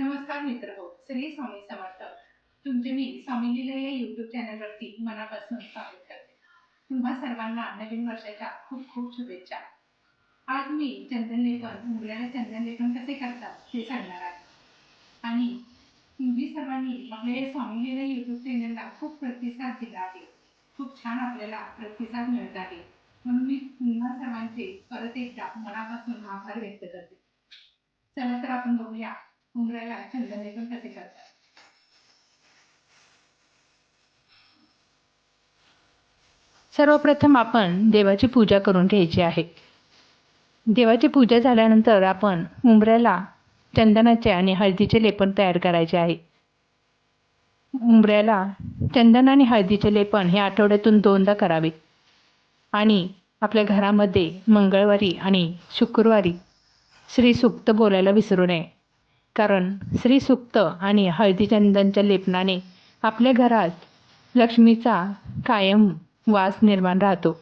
नमस्कार मित्र. हो श्री स्वामी समर्थ. तुमचे मी स्वामी लीला या युट्यूब चॅनलवरती मनापासून स्वागत करते. तुम्हा सर्वांना नवीन वर्षाच्या खूप खूप शुभेच्छा. आज मी चंदन लेखन मुलाला चंदन लेखन कसे करतात ते सांगणार आहे. आणि तुम्ही सर्वांनी आपल्या या स्वामी लीला युट्यूब चॅनलला खूप प्रतिसाद दिला आहे. खूप छान आपल्याला प्रतिसाद मिळत आहे. म्हणून मी तुम्हा सर्वांचे परत एकदा मनापासून आभार व्यक्त करते. चला तर आपण बघूया. उमराला चंदन लेपन कसे करतात सर्वप्रथम आपण देवाची पूजा करून घ्यायची आहे. देवाची पूजा झाल्यानंतर आपण उंबऱ्याला चंदनाचे आणि हळदीचे लेपन तयार करायचे आहे. उंबऱ्याला चंदन आणि हळदीचे लेपन हे आठवड्यातून दोनदा करावे. आणि आपल्या घरामध्ये मंगळवारी आणि शुक्रवारी श्री सुक्त बोलायला विसरू नये. कारण श्री सुक्त आणि हळदीचंदनच्या लेपनाने आपल्या घरात लक्ष्मीचा कायम वास निर्माण राहतो.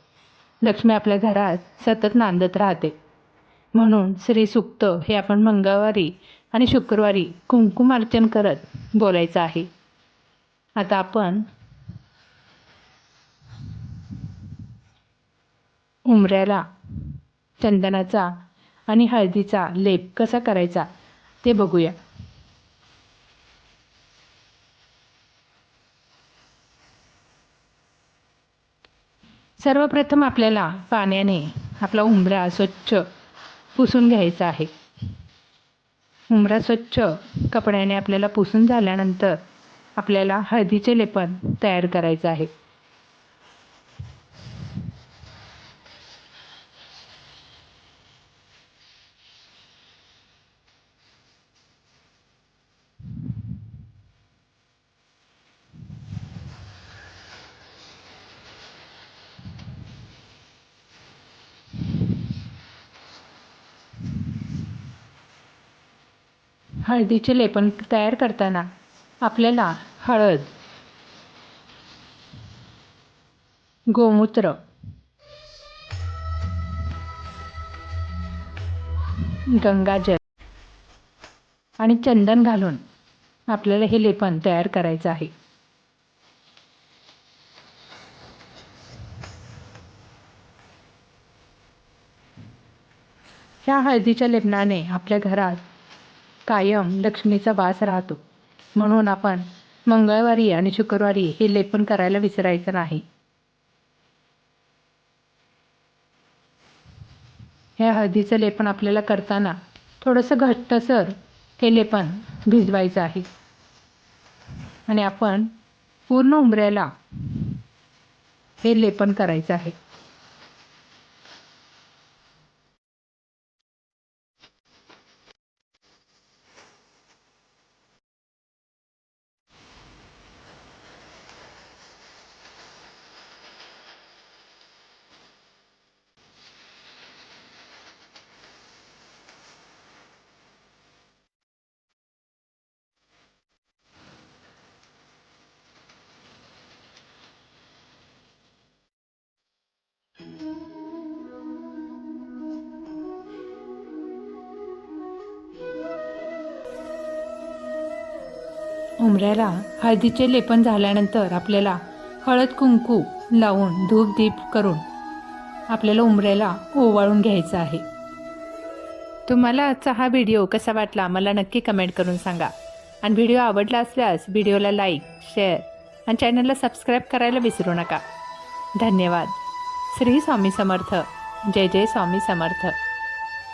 लक्ष्मी आपल्या घरात सतत नांदत राहते. म्हणून श्री सुक्त हे आपण मंगळवारी आणि शुक्रवारी कुंकुमार्चन करत बोलायचं आहे. आता आपण उमऱ्याला चंदनाचा आणि हळदीचा लेप कसा करायचा? ते बघूया. सर्वप्रथम आपल्याला पाण्याने आपला उंबरा स्वच्छ पुसून घ्यायचा आहे. उंबरा स्वच्छ कपड्याने आपल्याला पुसून झाल्यानंतर आपल्याला हळदीचे लेपन तयार करायचं आहे. हळदीचे लेपन तयार करताना आपल्याला हळद गोमूत्र गंगाजल आणि चंदन घालून आपल्याला हे लेपन तयार करायचं आहे. ह्या हळदीच्या लेपनाने आपल्या घरात कायम लक्ष्मीचा वास राहतो. म्हणून आपण मंगळवारी आणि शुक्रवारी हे लेपन करायला विसरायचं नाही. ह्या हळदीचं लेपन आपल्याला करताना थोडंसं घट्टसर हे लेपन भिजवायचं आहे. आणि आपण पूर्ण उंबऱ्याला हे लेपन करायचं आहे. उमऱ्याला हळदीचे लेपन झाल्यानंतर आपल्याला हळद कुंकू लावून धूप दीप करून आपल्याला उमऱ्याला ओवाळून घ्यायचं आहे. तुम्हाला आजचा हा व्हिडिओ कसा वाटला मला नक्की कमेंट करून सांगा. आणि व्हिडिओ आवडला असल्यास व्हिडिओला लाईक शेअर आणि चॅनलला सबस्क्राईब करायला विसरू नका. धन्यवाद. श्री स्वामी समर्थ. जय जय स्वामी समर्थ.